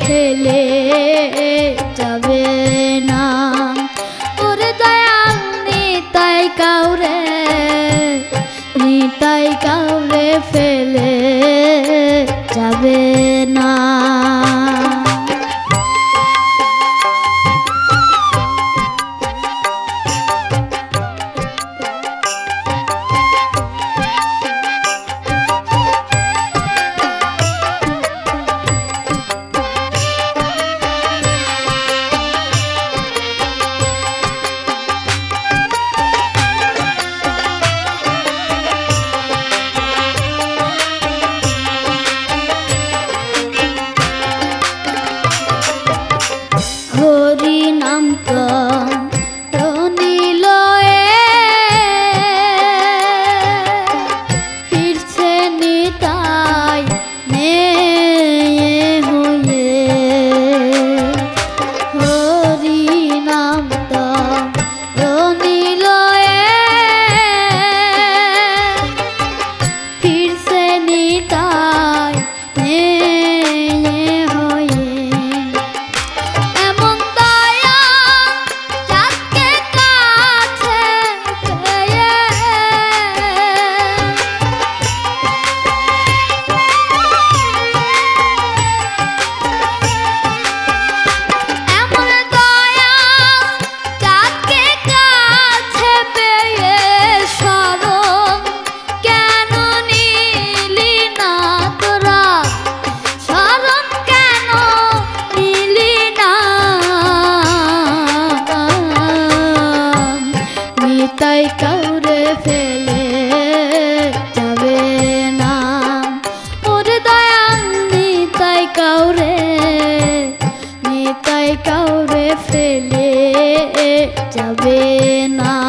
ফেলে যাবে না। তোর দয়াল নিতাই কাউরে নিতাই কাউরে ফেলে কোথায় কাউরে ফেলে যাবে না।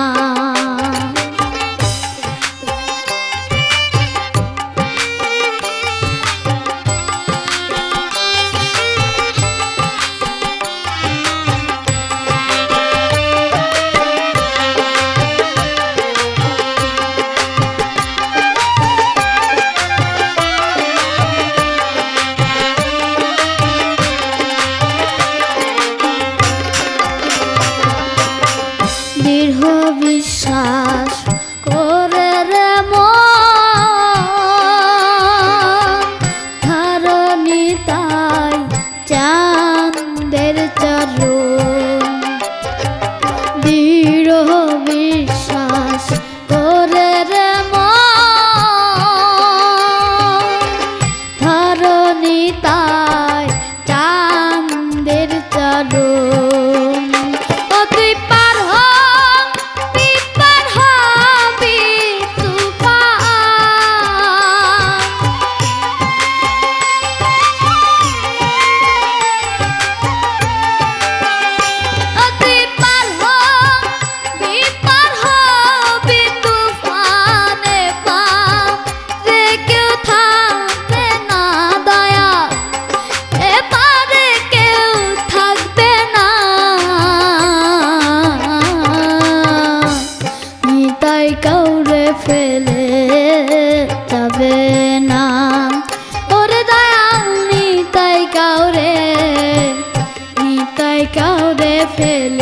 যাবে না। ওরে দয়াল নিতাই কাউরে নিতাই কাউরে ফেল